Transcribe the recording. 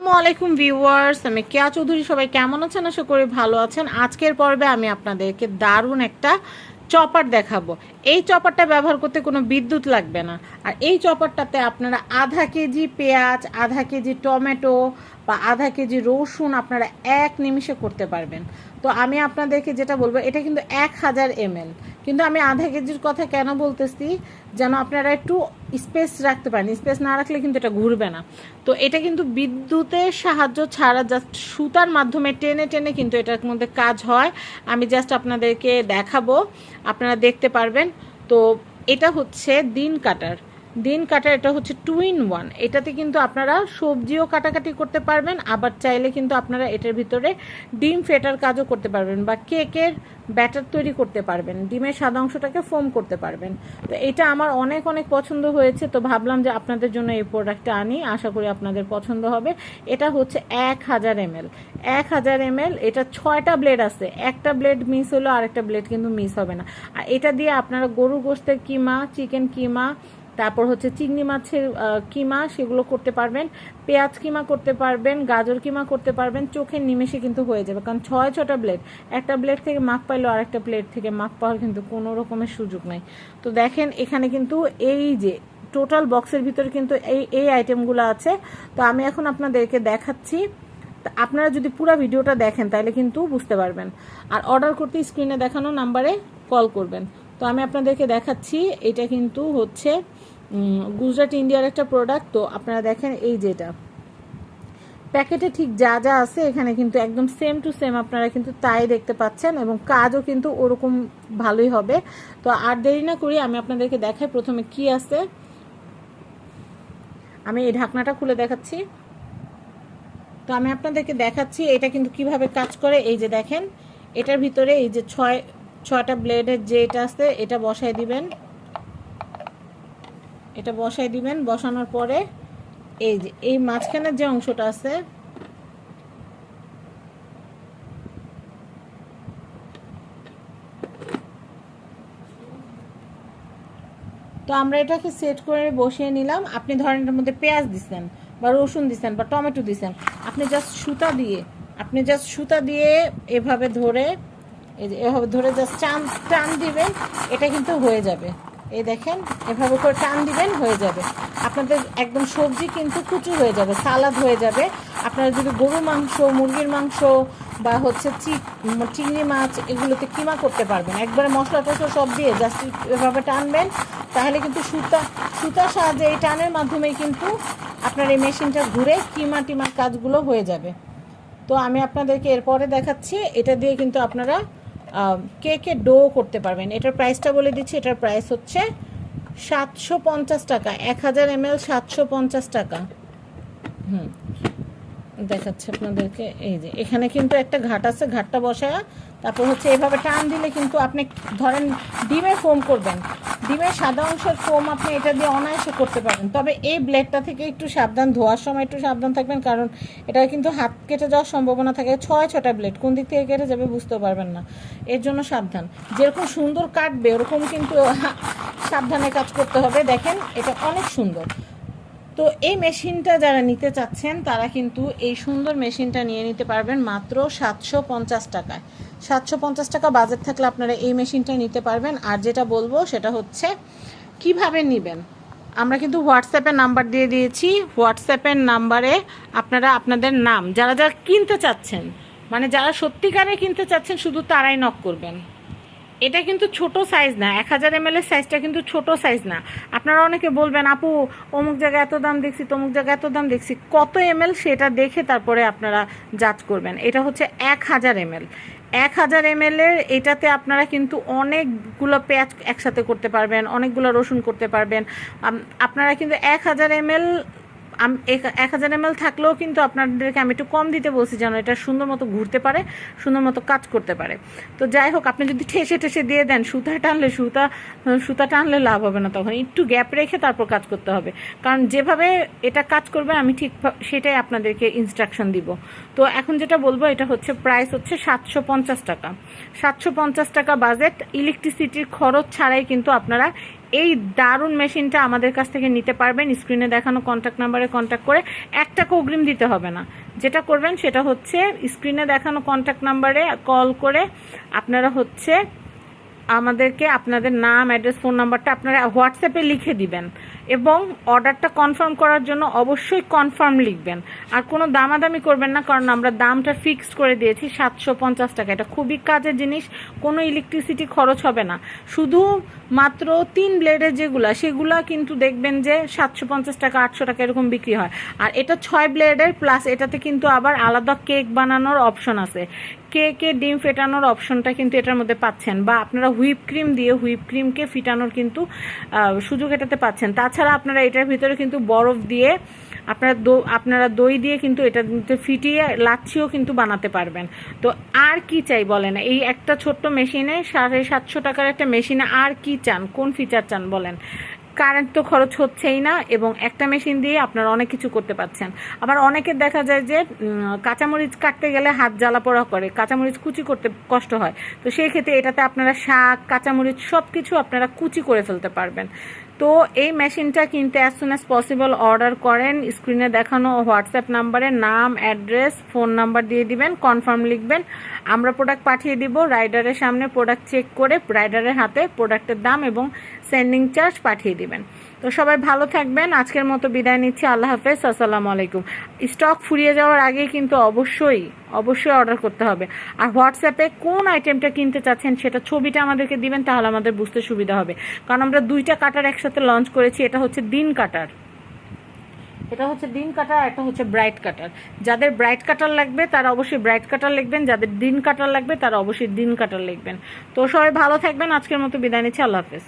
আসসালামু আলাইকুম ভিউয়ার্স, আমি কেয়া চৌধুরী, সবাই কেমন আছেন? আশা করি ভালো আছেন। আজকের পর্বে আমি আপনাদেরকে দারুণ একটা চপার দেখাবো। এই চপারটা ব্যবহার করতে কোনো বিদ্যুৎ লাগবে না। আর এই চপারটাতে আপনারা আধা কেজি পেঁয়াজ, আধা কেজি টমেটো বা আধা কেজি রসুন আপনারা এক নিমিষে করতে পারবেন। তো আমি আপনাদেরকে যেটা বলব, এটা কিন্তু এক হাজার এমএল। কিন্তু আমি আধা কেজির কথা কেন বলতেছি? যেন আপনারা একটু স্পেস রাখতে পারেন। স্পেস না রাখলে কিন্তু এটা ঘুরবে না। তো এটা কিন্তু বিদ্যুতের সাহায্য ছাড়া জাস্ট সুতার মাধ্যমে টেনে টেনে কিন্তু এটার মধ্যে কাজ হয়। আমি জাস্ট আপনাদেরকে দেখাবো। আপনারা দেখতে পারবেন। তো এটা হচ্ছে দিন কাটার। দিন কাটার এটা হচ্ছে টু ইন ওয়ান এটাতে কিন্তু আপনারা সবজিও কাটাকাটি করতে পারবেন, আবার চাইলে কিন্তু আপনারা এটার ভিতরে ডিম ফেটার কাজও করতে পারবেন বা কেকের ব্যাটার তৈরি করতে পারবেন, ডিমের সাদা অংশটাকে ফোম করতে পারবেন। তো এটা আমার অনেক অনেক পছন্দ হয়েছে, তো ভাবলাম যে আপনাদের জন্য এই প্রোডাক্টটা আনি, আশা করি আপনাদের পছন্দ হবে। এটা হচ্ছে এক হাজার এমএল। এক হাজার এমএল, এটা ছয়টা ব্লেড আছে। একটা ব্লেড মিস হলো, আরেকটা ব্লেড কিন্তু মিস হবে না। আর এটা দিয়ে আপনারা গরু গোস্তের কিমা, চিকেন কিমা তারপর হচ্ছে চিংড়ি মাছের কিমা সেগুলো করতে পারবেন। পেঁয়াজ কিমা করতে পারবেন, গাজর কিমা করতে পারবেন। চোখের নিমেষে কিন্তু হয়ে যাবে, কারণ ছয় ছটা ব্লেড একটা ব্লেড থেকে মাপ পাইলো, আরেকটা প্লেট থেকে মাপ পাওয়ার কিন্তু কোনো রকমের সুযোগ নাই। তো দেখেন, এখানে কিন্তু এই যে টোটাল বক্সের ভিতরে কিন্তু এই এই আইটেমগুলো আছে। তো আমি এখন আপনাদেরকে দেখাচ্ছি। আপনারা যদি পুরো ভিডিওটা দেখেন, তাহলে কিন্তু বুঝতে পারবেন। আর অর্ডার করতে স্ক্রিনে দেখানো নাম্বারে কল করবেন। তো আমি আপনাদেরকে দেখাচ্ছি, এটা কিন্তু হচ্ছে গুজরাট ইন্ডিয়ার একটা প্রোডাক্ট তো আপনারা দেখেন এই যেটা। প্যাকেটে ঠিক যা যা আছে, এখানে কিন্তু একদম সেম টু সেম আপনারা কিন্তু তাই দেখতে পাচ্ছেন এবং কাজও কিন্তু ওরকম ভালোই হবে। তো আর দেরি না করি, আমি আপনাদেরকে দেখাই প্রথমে কি আছে। আমি এই ঢাকনাটা খুলে দেখাচ্ছি। তো আমি আপনাদেরকে দেখাচ্ছি, এটা কিন্তু কীভাবে কাজ করে, এই যে দেখেন, এটার ভিতরে এই যে ছয় ছয়টা ব্লেডের যে এটা আছে, এটা বসায় দিবেন। এটা বসায় দিবেন, বসানোর পরে এই যে, এই মাঝখানের যে অংশটা আছে, তো আমরা এটাকে সেট করে বসিয়ে নিলাম। আপনি ধরেন এটার মধ্যে পেঁয়াজ দিচ্ছেন বা রসুন দিচ্ছেন বা টমেটো দিচ্ছেন আপনি জাস্ট সুতা দিয়ে, আপনি জাস্ট সুতা দিয়ে এভাবে ধরে এই যে এভাবে ধরে জাস্ট টান টান দিবেন, এটা কিন্তু হয়ে যাবে। এই দেখেন, এভাবে করে টান দিবেন, হয়ে যাবে। আপনাদের একদম সবজি কিন্তু কুচু হয়ে যাবে, সালাদ হয়ে যাবে। আপনারা যদি গরু মাংস, মুরগির মাংস বা হচ্ছে চিংড়ি মাছ, এগুলোতে কিমা করতে পারবেন। একবারে মশলা টশলা সব দিয়ে জাস্ট এভাবে টানবেন, তাহলে কিন্তু সুতা সুতার সাহায্যে এই টানের মাধ্যমেই কিন্তু আপনার এই মেশিনটা ঘুরে কিমা টিমার কাজগুলো হয়ে যাবে। তো আমি আপনাদেরকে এরপরে দেখাচ্ছি, এটা দিয়ে কিন্তু আপনারা কেকে ডো করতে পারবেন। এটার প্রাইসটা বলে দিচ্ছি। এটার প্রাইস হচ্ছে সাতশো পঞ্চাশ টাকা। এক হাজার এম এল সাতশো পঞ্চাশ টাকা। হুম। দেখাচ্ছে আপনাদেরকে। এই যে, এখানে কিন্তু একটা ঘাট আছে, ঘাটটা বসায় তারপর হচ্ছে এভাবে টান দিলে কিন্তু আপনি ধরেন ডিমে ফোম করবেন। ডিমের সাদা অংশের ফোম আপনি এটা দিয়ে অনায়াসে করতে পারেন তবে এই ব্লেডটা থেকে একটু সাবধান, ধোয়ার সময় একটু সাবধান থাকবেন, কারণ এটা কিন্তু হাত কেটে যাওয়ার সম্ভাবনা থাকে। ছয় ছটা ব্লেড কোন দিক থেকে কেটে যাবে বুঝতেও পারবেন না। এর জন্য সাবধান। যেরকম সুন্দর কাটবে, ওরকম কিন্তু সাবধানে কাজ করতে হবে। দেখেন, এটা অনেক সুন্দর। তো এই মেশিনটা যারা নিতে চাচ্ছেন, তারা কিন্তু এই সুন্দর মেশিনটা নিয়ে নিতে পারবেন মাত্র সাতশো পঞ্চাশ টাকায়। সাতশো পঞ্চাশ টাকা বাজেট থাকলে আপনারা এই মেশিনটা নিতে পারবেন। আর যেটা বলব সেটা হচ্ছে, কীভাবে নেবেন? আমরা কিন্তু হোয়াটসঅ্যাপের নাম্বার দিয়ে দিয়েছি। হোয়াটসঅ্যাপের নাম্বারে আপনারা আপনাদের নাম, যারা যারা কিনতে চাচ্ছেন মানে যারা সত্যিকারে কিনতে চাচ্ছেন, শুধু তারাই নক করবেন। এটা কিন্তু ছোট সাইজ না। এক হাজার এম এর সাইজটা কিন্তু ছোট সাইজ না। আপনারা অনেকে বলবেন, আপু, অমুক জায়গায় এত দাম দেখছি, তমুক জায়গায় এত দাম দেখছি। কত এম সেটা দেখে তারপরে আপনারা জাজ করবেন। এটা হচ্ছে এক হাজার এম এক হাজার এম এর এটাতে আপনারা কিন্তু অনেকগুলো পেঁয়াজ একসাথে করতে পারবেন, অনেকগুলো রসুন করতে পারবেন। আপনারা কিন্তু এক হাজার এম এক হাজার এম থাকলেও কিন্তু আপনাদেরকে আমি একটু কম দিতে বলছি যেন এটা সুন্দর মতো ঘুরতে পারে, সুন্দর মতো কাজ করতে পারে। তো যাই হোক, আপনি যদি ঠেসে ঠেসে দিয়ে দেন, সুতা টানলে সুতা সুতা টানলে লাভ হবে না তখন। একটু গ্যাপ রেখে তারপর কাজ করতে হবে। কারণ যেভাবে এটা কাজ করবে, আমি ঠিক সেটাই আপনাদেরকে ইনস্ট্রাকশন দিব। তো এখন যেটা বলব, এটা হচ্ছে প্রাইস হচ্ছে সাতশো পঞ্চাশ টাকা। সাতশো পঞ্চাশ টাকা বাজেট ইলেকট্রিসিটির খরচ ছাড়াই কিন্তু আপনারা এই দারুণ মেশিনটা আমাদের কাছ থেকে নিতে পারবেন। স্ক্রিনে দেখানো কন্ট্যাক্ট নাম্বারে কন্ট্যাক্ট করে এক অগ্রিম দিতে হবে না। যেটা করবেন সেটা হচ্ছে, স্ক্রিনে দেখানো কন্ট্যাক্ট নাম্বারে কল করে আপনারা হচ্ছে আমাদেরকে আপনাদের নাম অ্যাড্রেস ফোন নাম্বারটা আপনারা হোয়াটসঅ্যাপে লিখে দিবেন এবং অর্ডারটা কনফার্ম করার জন্য অবশ্যই কনফার্ম লিখবেন। আর কোনো দামাদামি করবেন না, কারণ আমরা দামটা ফিক্সড করে দিয়েছি সাতশো পঞ্চাশ টাকা। এটা খুবই কাজের জিনিস, কোনো ইলেকট্রিসিটি খরচ হবে না। শুধু মাত্র তিন ব্লেডের যেগুলা, সেগুলা কিন্তু দেখবেন যে সাতশো পঞ্চাশ টাকা, আটশো টাকা এরকম বিক্রি হয়। আর এটা ছয় ব্লেডের প্লাস এটাতে কিন্তু আবার আলাদা কেক বানানোর অপশন আছে। কেকে ডিম ফেটানোর অপশনটা কিন্তু এটার মধ্যে পাচ্ছেন বা আপনারা হুইপ ক্রিম দিয়ে হুইপ ক্রিমকে ফিটানোর কিন্তু সুযোগ এটাতে পাচ্ছেন। তাছাড়া আপনারা এটার ভিতরে কিন্তু বরফ দিয়ে, আপনারা দো- আপনারা দই দিয়ে কিন্তু এটা ফিটিয়ে লাচ্ছিও কিন্তু বানাতে পারবেন। তো আর কি চাই বলেন? এই একটা ছোট্ট মেশিনে সাড়ে সাতশো টাকার একটা মেশিনে আর কি চান? কোন ফিচার চান বলেন? কারেন্ট তো খরচ হচ্ছেই না এবং একটা মেশিন দিয়ে আপনারা অনেক কিছু করতে পারছেন। আবার অনেকের দেখা যায় যে কাঁচামরিচ কাটতে গেলে হাত জ্বালা পোড়া করে, কাঁচামরিচ কুচি করতে কষ্ট হয়। তো সেই ক্ষেত্রে এটাতে আপনারা শাক, কাঁচামরিচ সব কিছু আপনারা কুচি করে ফেলতে পারবেন। তো এই মেশিনটা কিনতে as soon as possible order করেন স্ক্রিনে দেখানো হোয়াটসঅ্যাপ নাম্বারে নাম অ্যাড্রেস ফোন নাম্বার দিয়ে দিবেন কনফার্ম লিখবেন। আমরা প্রোডাক্ট পাঠিয়ে দিব রাইডারের সামনে প্রোডাক্ট চেক করে রাইডারের হাতে প্রোডাক্টের দাম এবং সেন্ডিং চার্জ পাঠিয়ে দিবেন। তো সবাই ভালো থাকবেন, আজকের মতো বিদায় নিচ্ছি, আল্লাহ হাফেজ, আসসালামু আলাইকুম। স্টক ফুরিয়ে যাওয়ার আগে কিন্তু অবশ্যই অবশ্যই অর্ডার করতে হবে। আর হোয়াটসঅ্যাপে কোন আইটেমটা কিনতে চাচ্ছেন সেটা ছবিটা আমাদেরকে দিবেন, তাহলে আমাদের বুঝতে সুবিধা হবে। কারণ আমরা দুইটা কাটার একসাথে লঞ্চ করেছি, এটা হচ্ছে দিন কাটার এটা হচ্ছে দিন কাটার একটা হচ্ছে ব্রাইট কাটার যাদের ব্রাইট কাটার লাগবে, তারা অবশ্যই ব্রাইট কাটার লিখবেন। যাদের দিন কাটার লাগবে, তারা অবশ্যই দিন কাটার লিখবেন। তো সবাই ভালো থাকবেন, আজকের মতো বিদায় নিচ্ছি, আল্লাহ হাফেজ।